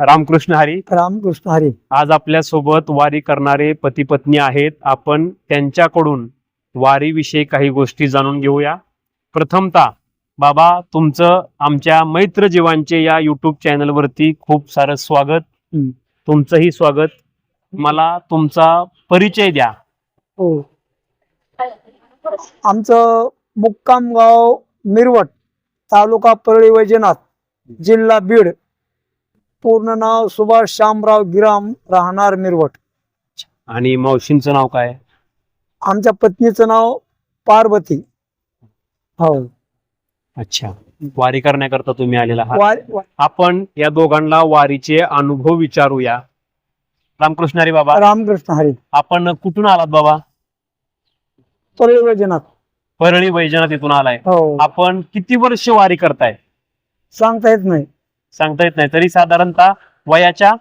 रामकृष्ण हरी. रामकृष्ण हरी. आज आपल्यासोबत वारी करणारे पती पत्नी आहेत. आपण त्यांच्याकडून वारीविषयी काही गोष्टी जाणून घेऊया. प्रथमतः बाबा तुमचं आमच्या मैत्र जीवांचे या युट्यूब चॅनल वरती खूप सारं स्वागत. तुमचंही स्वागत. मला तुमचा परिचय द्या. हो. आमचं मुक्काम गाव मिरवट तालुका परळी वैजनाथ जिल्हा बीड. पूर्ण नाव सुभाष शामराव गिराम राहणार मिरवट. आणि मावशींचं नाव काय? आमच्या पत्नीचं नाव पार्वती. हो. अच्छा. वारी करण्याकरता तुम्ही आलेला आहात. वार- वा- आपण या दोघांना वारीचे अनुभव विचारूया. रामकृष्ण हरी बाबा. रामकृष्ण हरी. आपण कुठून आलात बाबा? परळी वैजनाथ. परळी वैजनाथ इथून आलाय. हो. आपण किती वर्ष वारी करताय? सांगता येत नाही. सांगता येत नाही. तरी साधारणतः वयाच्या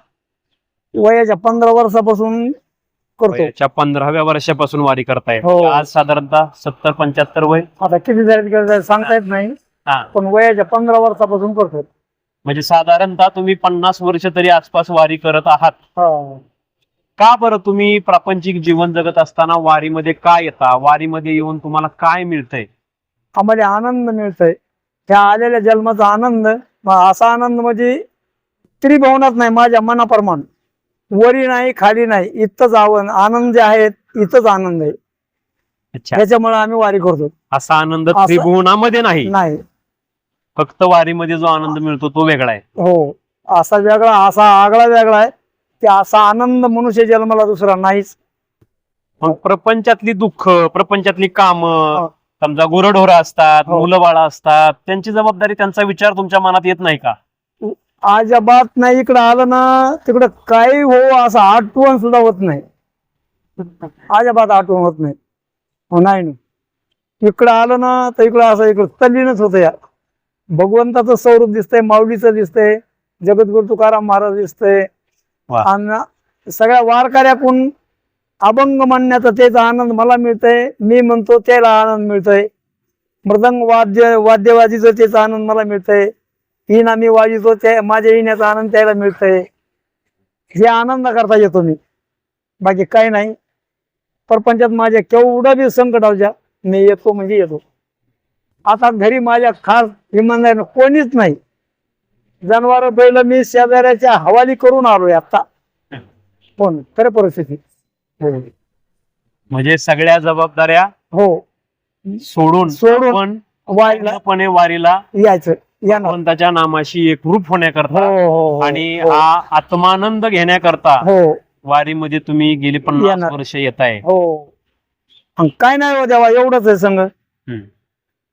वयाच्या पंधरा वर्षापासून करतो. वयाच्या पंधराव्या वर्षापासून वारी करताय. हो. आज साधारणतः सत्तर पंच्याहत्तर वय. आता किती तिकडे सांगता येत नाही. हा. पण वयाच्या पंधरा वर्षापासून करतो. म्हणजे साधारणतः तुम्ही पन्नास वर्ष तरी आसपास वारी करत आहात. हो. का बरं तुम्ही प्रापंचिक जीवन जगत असताना वारीमध्ये का येता? वारीमध्ये येऊन तुम्हाला काय मिळतंय? आम्हाला आनंद मिळतोय. त्या आलेल्या जन्माचा आनंद म असा आनंद म्हणजे त्रिभुवनात नाही माझ्या मनाप्रमाण. वरी नाही खाली नाही इथंच आवन आनंद जे आहेत इथंच आनंद आहे. अच्छा. त्याच्यामुळे आम्ही वारी करतो. असा आनंद असं- त्रिभुवनामध्ये नाही? नाही. फक्त वारीमध्ये जो आनंद मिळतो तो वेगळा आहे. हो. असा वेगळा असा आगळा वेगळा आहे की असा आनंद मनुष्य जन्माला दुसरा नाहीच. मग प्रपंचातली दुःख प्रपंचातली काम हो. समजा गुरढोरं असतात हो. मुलं बाळ असतात त्यांची जबाबदारी त्यांचा विचार तुमच्या मनात येत नाही का? अजिबात नाही. इकडं आलं ना तिकडं काही हो असं आठवण सुद्धा होत नाही. अजिबात आठवण होत नाही. हो नाही ना इकडं आलं ना तर इकडं असं इकडं तल्लीनच होतं या भगवंताचं स्वरूप दिसतंय माऊलीचं दिसतंय जगद्गुरु तुकाराम महाराज दिसतंय. आणि सगळ्या वारकऱ्याकून अभंग म्हणण्याचा तेच आनंद मला मिळतंय. मी म्हणतो त्याला आनंद मिळतोय. मृदंग वाद्य वाद्यवादीचं तेच आनंद मला मिळतंय. हिना मी वाजितो त्या माझ्या येण्याचा आनंद त्याला मिळतंय. हे आनंद करता येतो मी. बाकी काही नाही. प्रपंचात माझ्या केवढं बी संकट द्या मी येतो म्हणजे येतो. आता घरी माझ्या खास इमानदारीनं कोणीच नाही. जनावर बैल मी शेजाऱ्याच्या हवाली करून आलोय आता. पण खरं परिस्थिती. हो. म्हणजे सगळ्या जबाबदाऱ्या हो. सोडून सोडून पण वारीला पूर्णपणे वारीला यायचं. येणार भगवंताच्या नामाशी एकरूप हो होण्याकरता हो हो आणि हो, हा आत्मानंद घेण्याकरता हो. वारीमध्ये तुम्ही गेली पन्नास येणार. वर्ष येत आहे. हो. अन काय नाही हो देवा एवढंच आहे संग.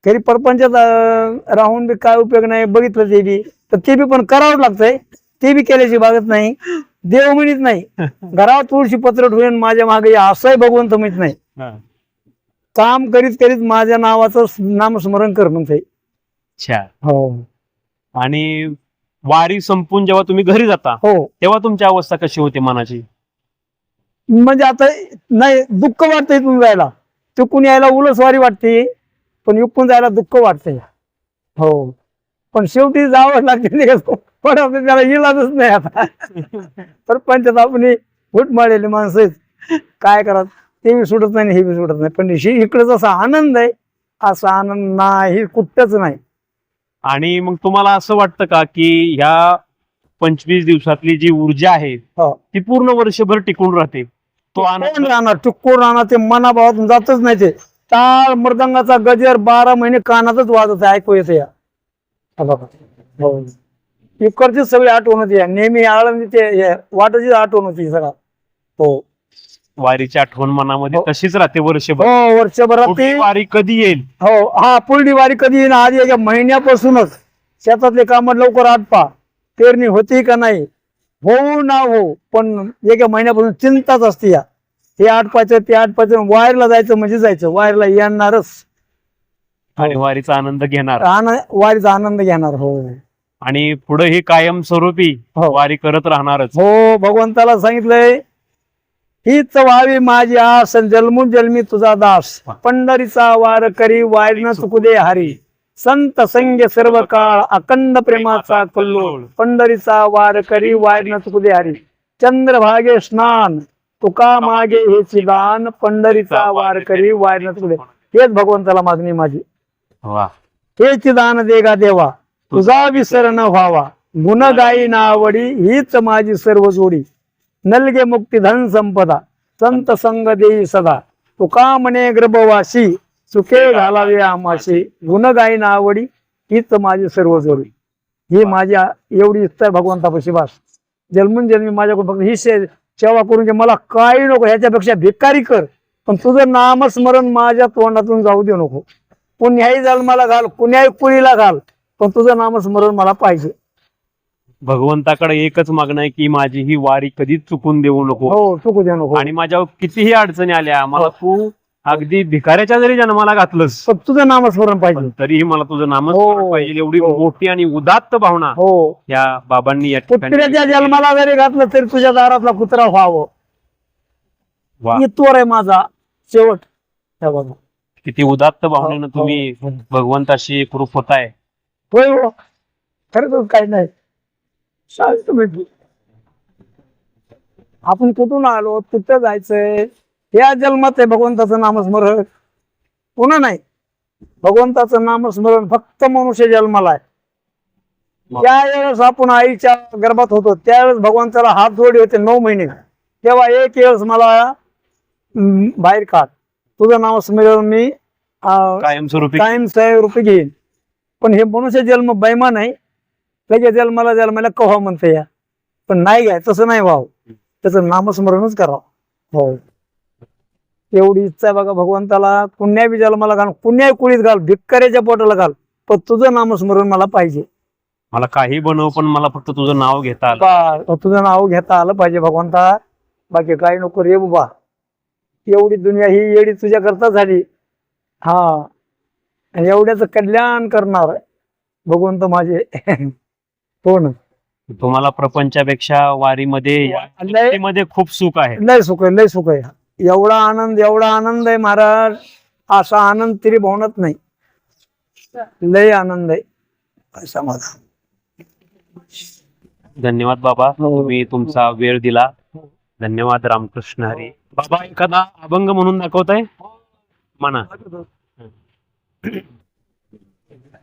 तरी परपंचात अं, राहून बी काय उपयोग नाही बघितलं ते बी. तर ते बी पण करावं लागतंय. ते बी केल्याची बागत नाही. देव म्हणत नाही. घरावर तुळशी पत्र ठेवून माझ्या मागे असंही भगवंत म्हणत नाही. काम करीत करीत माझ्या नावाचं नामस्मरण कर म्हणते अच्छा. हो. आणि वारी संपून जेव्हा तुम्ही घरी जाता हो. तेव्हा तुमची अवस्था कशी होते मनाची? म्हणजे आता नाही दुःख वाटतं इथून जायला. चुकून यायला उलसवारी वाटते पण इकून जायला दुःख वाटतंय. हो. पण शेवटी जावं लागते पण आपलं त्याला इलाजच नाही आता. तर पंचायत आपण घुट मारलेली माणसं काय करत ते बी सुटत नाही हे बी सुटत नाही. पण ही इकडे जसा आनंद आहे असा आनंद नाही कुठंच नाही. आणि मग तुम्हाला असं वाटतं का की ह्या पंचवीस दिवसातली जी ऊर्जा आहे हो. ती पूर्ण वर्षभर टिकून राहते? तो आनंद राहणार टुक्कूर राहणार ते मनाभावातून जातच नाही ते. टाळ मृदंगाचा गजर बारा महिने कानातच वाजत आहे, ऐकू येते या. हा. हो. इकडची सगळी आठवण होती. या. नेहमी आळंदी ते हे वाटाची आठवण होती सगळा. हो. वारीची आठवण मनामध्ये हो. तशीच राहते वर्षभर. हो वर्षभरात पुढची वारी कधी येईल? हो हा पुढली वारी कधी येईन आधी एका महिन्यापासूनच. शेतातले काम लवकर आटपा. पेरणी होती का नाही? होऊ ना हो पण एका महिन्यापासून चिंताच असते या. हे आटपायचं ते आटपायचं वायरला जायचं म्हणजे जायचं. वायरला येणारच. आणि वारीचा आनंद घेणार. आनंद वारीचा आनंद घेणार हो. आणि पुढे ही कायम स्वरूपी हो. वारी करत राहणारच. हो भगवंताला सांगितलंय हीच व्हावी माझी आस जन्मून जन्मी तुझा दास. पंढरीचा वार करी वारी न चुकू दे हरी. संत संग सर्व काळ अखंड प्रेमाचा कल्लोळ. पंढरीचा वार करी वार न चुकदे हरी. चंद्रभागे स्नान तुका मागे हेची दान. पंढरीचा वार करी वार न चुकदे हेच भगवंताला मागणी माझी. वा. हेच दान देगा देवा. तुझा विसर न व्हावा. गुण गाई नावडी हीच माझी सर्व जोडी. नलगे मुक्ती धन संपदा. संत संग देई सदा. तुका म्हणे गर्भवासी सुखे घालावे आमाशी गुण गाई नावडी हीच माझी सर्व जोडी. ही माझ्या एवढी इच्छा आहे भगवंतापाशी बास. जन्मून जन्मी माझ्याकडून फक्त ही सेवा करून जे मला काही नको ह्याच्यापेक्षा भिकारी कर. पण तुझं नामस्मरण माझ्या तोंडातून जाऊ देऊ नको. पुण्याही जन्माला घाल कुण्याही कुळीला घाल. पण तुझं नामस्मरण मला पाहिजे. भगवंताकडे एकच मागणं आहे की माझी ही वारी कधीच चुकून देऊ नको. हो चुकू दे नको. आणि माझ्यावर कितीही अडचणी आल्या मला तू अगदी भिकाऱ्याच्या जरी जन्माला घातलंस पण तुझं नामस्मरण पाहिजे. पण तरीही मला तुझं नामच हो. पाहिजे. एवढी हो. मोठी आणि उदात्त भावना हो. या बाबांनी या ठिकाणी कुत्र्याच्या जन्माला जरी घातलं तरी तुझ्या दारातला कुत्रा व्हावं. वा. इतवर आहे माझा शेवट. हे बघा. किती उदात्त भावनेनं हो, तुम्ही हो. भगवंताशी एकरूप होताय. होय हो खरंच काही नाही. शांत भेटली आपण कुठून आलो? तिथं जायचंय? या जन्मात आहे भगवंताचं नामस्मरण. पुन्हा नाही. भगवंताचं नामस्मरण फक्त मनुष्य जन्माला आहे. त्यावेळेस आपण आईच्या गर्भात होतो त्यावेळेस भगवंताला हात जोडी होते नऊ महिने. तेव्हा एक वेळेस मला बाहेर काढ. तुझं नामस्मरण मी कायमस्वरूपी कायम रूपी घेईन. पण हे मनुष्य जन्म बैमा नाही लगेच जन्माला जन्माला कव्हा म्हणते या? पण नाही घ्याय तसं नाही व्हावं. त्याचं नामस्मरणच करावं. हो. एवढी इच्छा आहे बघा भगवंताला. पुण्या बी जन्माला घाल पुण्या कुळीत घाल भिक्काऱ्याच्या पोटाला घाल पण तुझं नामस्मरण मला पाहिजे. मला काही बनव पण मला फक्त तुझं नाव घेता आलं. तुझं नाव घेता आलं पाहिजे भगवंता. बाकी काही नको रे बाबा. एवढी दुनिया ही येडी तुझ्या करता झाली. हा. आणि एवढ्याच कल्याण करणार भगवंत माझे. हो ना तुम्हाला प्रपंचापेक्षा वारीमध्ये या लयमध्ये खूप सुख आहे. लय सुख आहे लय सुख आहे. एवढा आनंद एवढा आनंद आहे महाराज. असा आनंद तरी भावनात नाही. लय आनंद आहे. काय समाधान? धन्यवाद बाबा हो. तुम्ही तुमचा वेळ दिला. धन्यवाद रामकृष्ण हरी. बाबा एखादा अभंग म्हणून दाखवताय? म्हणा.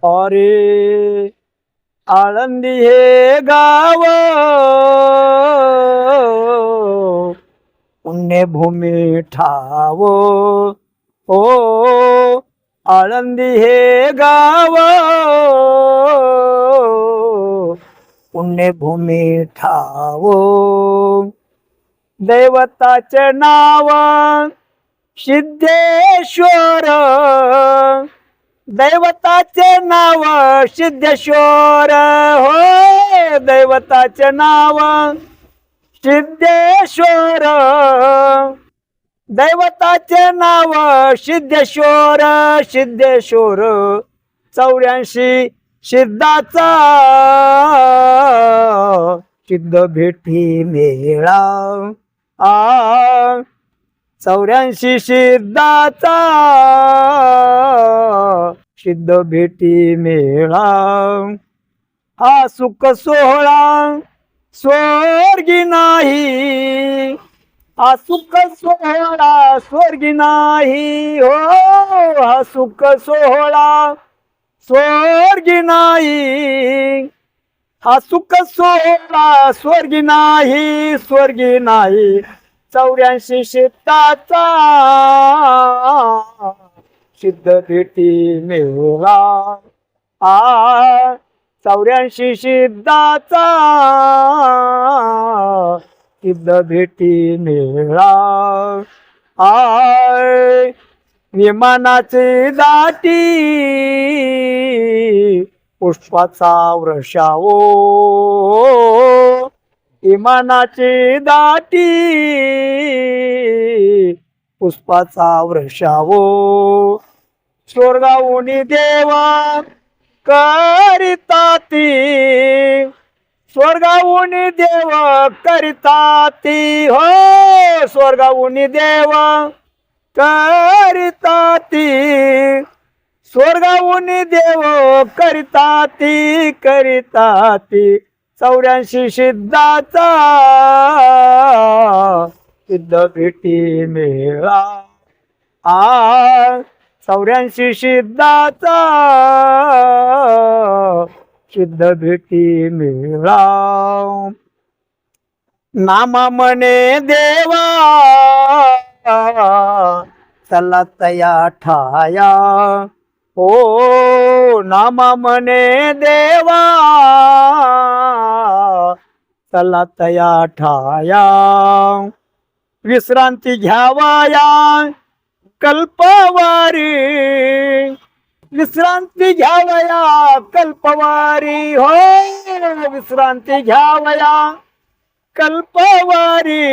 अरे आळंदी हे गाव पुण्यभूमी ठाव. ओ आळंदी हे गाव पुण्यभूमी ठाव. दैवताचे नाव सिद्धेश्वर. दैवताचे नाव सिद्धेश्वर. हो दैवताचे नाव सिद्धेश्वर. दैवताचे नाव सिद्धेश्वर. सिद्धेश्वर चौऱ्याऐंशी सिद्धाचा. सिद्ध भेटी मेळा. आ चौऱ्याऐंशी सिद्धाचा. सिद्ध भेटी मेळा. हा सुख सोहळा स्वर्गी नाही. हा सुख सोहळा स्वर्गी नाही. हो हा सुख सोहळा स्वर्गी नाही. हा सुख सोहळा स्वर्गी नाही स्वर्गी नाही. चौऱ्याऐंशी शेताचा सिद्ध भेटी मेळा आ चौऱ्याऐंशी सिद्धाचा. सिद्ध भेटी मेळा आय विमानाची दाटी. पुष्पाचा वृषावो विमानाचे दाटी. पुष्पाचा वृषावो स्वर्गाऊनी देवा करिता ती स्वर्गाऊनी देव करिता ती हो स्वर्गाऊनी देव करिता ती स्वर्गाहून देव करिता ती करिता ती चौऱ्याऐंशी सिद्धाचा सिद्ध भेटी मेळा. आ चौऱ्याऐंशी सिद्धाचा सिद्ध भेटी मिळा. नामा म्हणे देवा चला तया ठाया. ओ नामा म्हणे देवा चला तया ठाया. विश्रांती घ्यावाया कल्पवारी. विश्रांती घ्यावया कल्पवारी. हो विश्रांती घ्यावया कल्पवारी.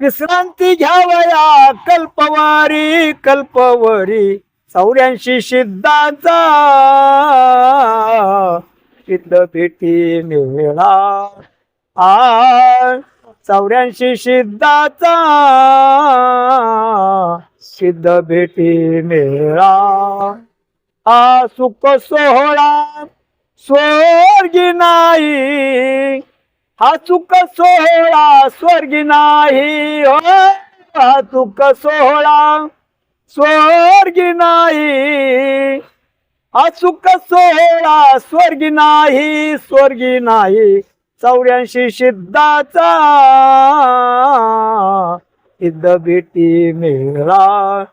विश्रांती घ्यावया कल्पवारी कल्पवरी. चौऱ्याऐंशी सिद्धांचा. सिद्ध भेटी मेळा आ चौऱ्याऐंशी सिद्धाचा सिद्ध भेटी मेळा. आ सुख सोहळा स्वर्गी नाही. हा चुक सोहळा स्वर्गी नाही. हो हा चुक सोहळा स्वर्गी नाही. हा चुक सोहळा स्वर्गी नाही स्वर्गी नाही. चौऱ्याऐंशी सिद्धाचा सिद्ध भेटी मेळा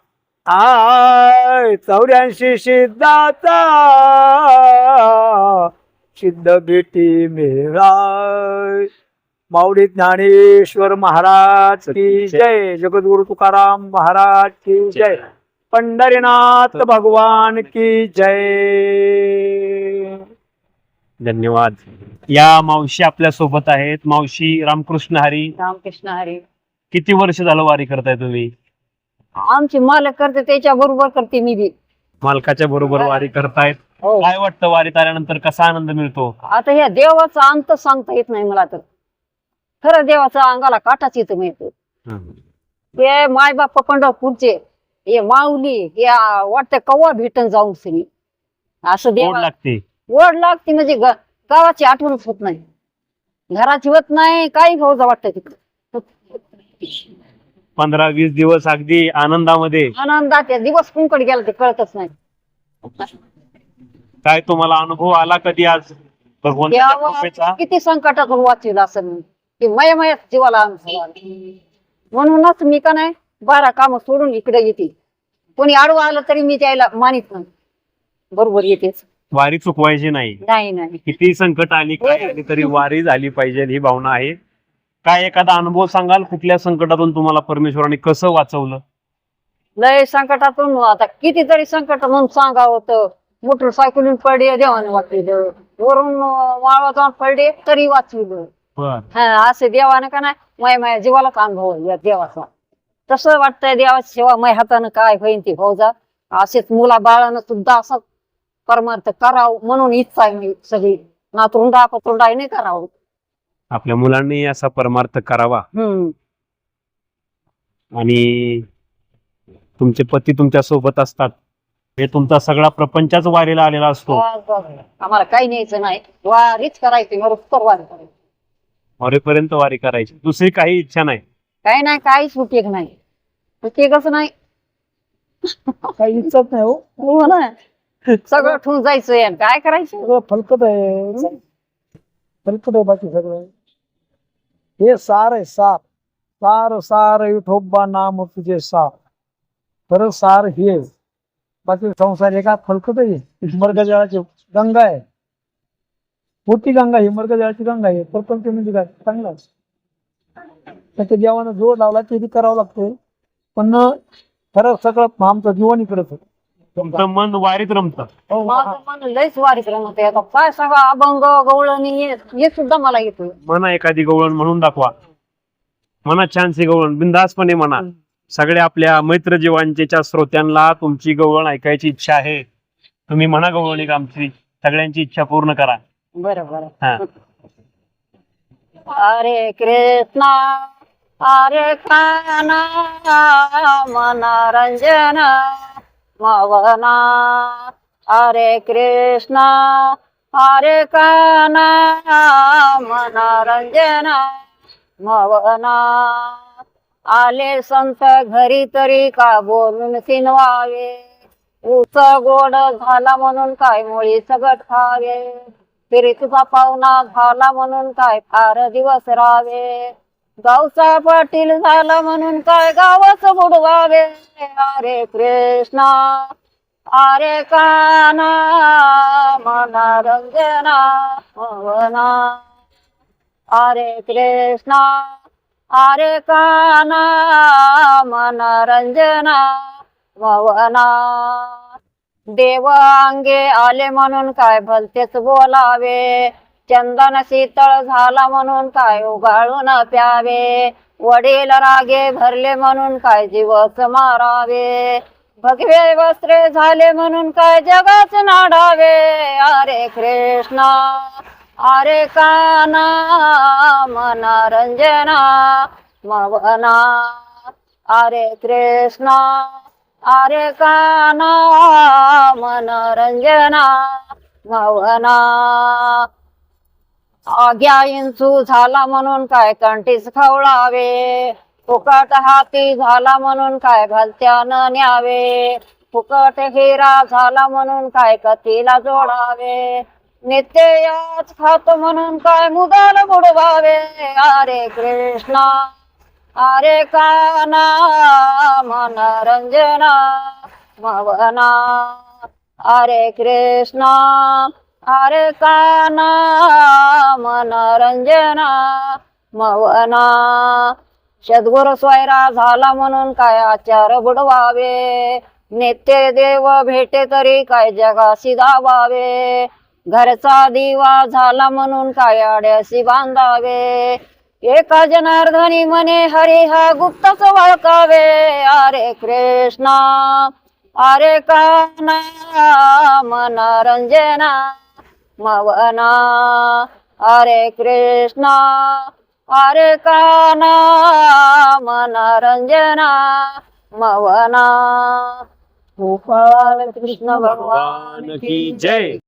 आय चौऱ्याऐंशी सिद्धाचा सिद्ध भेटी मेळा माऊली ज्ञानेश्वर महाराज की जय. जगद्गुरु तुकाराम महाराज की जय. पंढरीनाथ भगवान की जय. धन्यवाद. या मावशी आपल्यासोबत आहेत. मावशी रामकृष्ण हरी. रामकृष्ण हरी. किती वर्ष झालं वारी करताय तुम्ही? आमची मालक करते त्याच्या बरोबर करते मी बी. मालकाच्या बरोबर वारी करतायत. काय वाटतं वारीत आल्यानंतर कसा आनंद मिळतो? आता ह्या देवाचा अंत सांगता येत नाही मला तर. खरं देवाचा अंगाला काटाच येत मिळतो. ते माय बाप पंढरपूरचे हे माऊली हे आ- वाटतं कव्वा भेटन जाऊन सनी असं देवा लागते. ओढ लागते म्हणजे गावाची आठवणच होत नाही. घराची होत नाही काही भाऊजा वाटतं तिकडं पंधरा वीस दिवस अगदी आनंदामध्ये. आनंदात दिवस कुंकड गेला ते कळतच नाही. काय तुम्हाला अनुभव आला कधी आज? भगवंताच्या किती संकटातून वाचविलं असं मी. की मय मय जीवाला अनुभव आला. म्हणूनच मी का नाही बारा काम सोडून इकडे येते. कोणी आडवं आलं तरी मी त्याला मानित नाही. बरोबर येतेच. वारी चुकवायची नाही. नाही नाही. किती संकट आली काय आली तरी वारी झाली पाहिजे ही भावना आहे. काय एखादा अनुभव सांगाल? कुठल्या संकटातून तुम्हाला परमेश्वराने कसं वाचवलं? लय संकटातून आता कितीतरी संकट म्हणून सांगावं होतं. मोटरसायकलून पडले देवाने वाचविलं. वरून वाळवा जाऊन पडले तरी वाचविलं. हा असं देवानं का नाही? माय माया जीवालाच अनुभव या देवाचा. तसं वाटतंय देवाची सेवा माय हातानं काय होईन ती फौजा असेच मुला बाळानं सुद्धा असं परमार्थ करावं म्हणून इच्छा आहे मी सगळी. नातरुंडा पतरुंडा नाही करावं. आपल्या मुलांनी असा परमार्थ करावा. हम्म. आणि तुमचे पती तुमच्यासोबत असतात. हे तुमचा सगळा प्रपंचाच वारीला आलेला असतो. आम्हाला काही न्यायचं नाही. वारीच करायची वारी करायची. वरेपर्यंत वारी करायची. दुसरी काही इच्छा नाही. काही नाही काहीच उपयोग नाही. उपयोगच नाही. काही इच्छाच नाही हो. हो ना. सगळं ठेवून जायचं काय करायचं? सगळं फलकत आहे फलकत आहे बाकी सगळं. हे सार आहे सार. सार सार विठोबा नाम तुझे सार. खरं सार हे. बाकी संसार एका फलकत आहे मर्गजळाची गंगा आहे. मोठी गंगा ही मर्गजळाची गंगा आहे. परपंच म्हणजे काय? चांगला त्याच्या जेवण जोड लावला ते बी करावं लागतं पण खरं सगळं आमचं जीवन इकडंच होतं. तुमचं. मन वारीत रमतं. माझं मन लयच वारीत रमत. आहे आता काय सांगा अभंग गवळणी हे हे सुद्धा मला येतं. म्हणा एखादी गवळण म्हणून दाखवा. म्हणा छानशी गवळण बिंदासपणे म्हणा सगळ्या आपल्या मैत्र जीवांच्या श्रोत्यांना तुमची गवळण ऐकायची इच्छा आहे. तुम्ही म्हणा गवळण एक आमची सगळ्यांची इच्छा पूर्ण करा. बरं बरं. हा. हरे कृष्णा हरे काना मनोरंजन मवना हरे कृष्णा हरे काना मनोरंजना मवना आले संत घरी तरी का बोलून सिनवावे ऊस गोड झाला म्हणून काय मुळी सगट खावे फिरीतचा पाहुणा झाला म्हणून काय फार दिवस राहावे? गावचा पाटील झाला म्हणून काय गावच बुडवावे? अरे कृष्णा अरे काना मनोरंजना मवना. अरे कृष्णा अरे काना मनोरंजना मवना. देव अंगे आले म्हणून काय भलतेच बोलावे? चंदन शीतळ झाला म्हणून काय उगाळून प्यावे? वडील रागे भरले म्हणून काय जीवच मारावे? भगवे वस्त्रे झाले म्हणून काय जगाच नाडावे? अरे कृष्णा अरे काना मनोरंजना मवना अरे कृष्णा अरे काना मनोरंजना मवना आग्या इंचू झाला म्हणून काय कंटीस खवळावे? फुकट हाती झाला म्हणून काय भलत्यानं न्यावे? फुकट हिरा झाला म्हणून काय कथीला जोडावे? नित्य याच खातो म्हणून काय मुदाल बुडवावे? अरे कृष्णा अरे काना मनोरंजना मवना अरे कृष्णा अरे काना मनोरंजना मवना. सद्गुरु स्वैरा झाला म्हणून काय आचार बुडवावे? नेते देव भेटे तरी काय जगाशी दावावे घरचा दिवा झाला म्हणून काय आड्याशी बांधावे? एका जनार्दनी म्हणे हरी हा गुप्तच वळकावे अरे कृष्णा अरे काना मनोरंजना मवना अरे कृष्णा अरे काना मनोरंजना मवना. गोपाल कृष्ण भगवान की जय.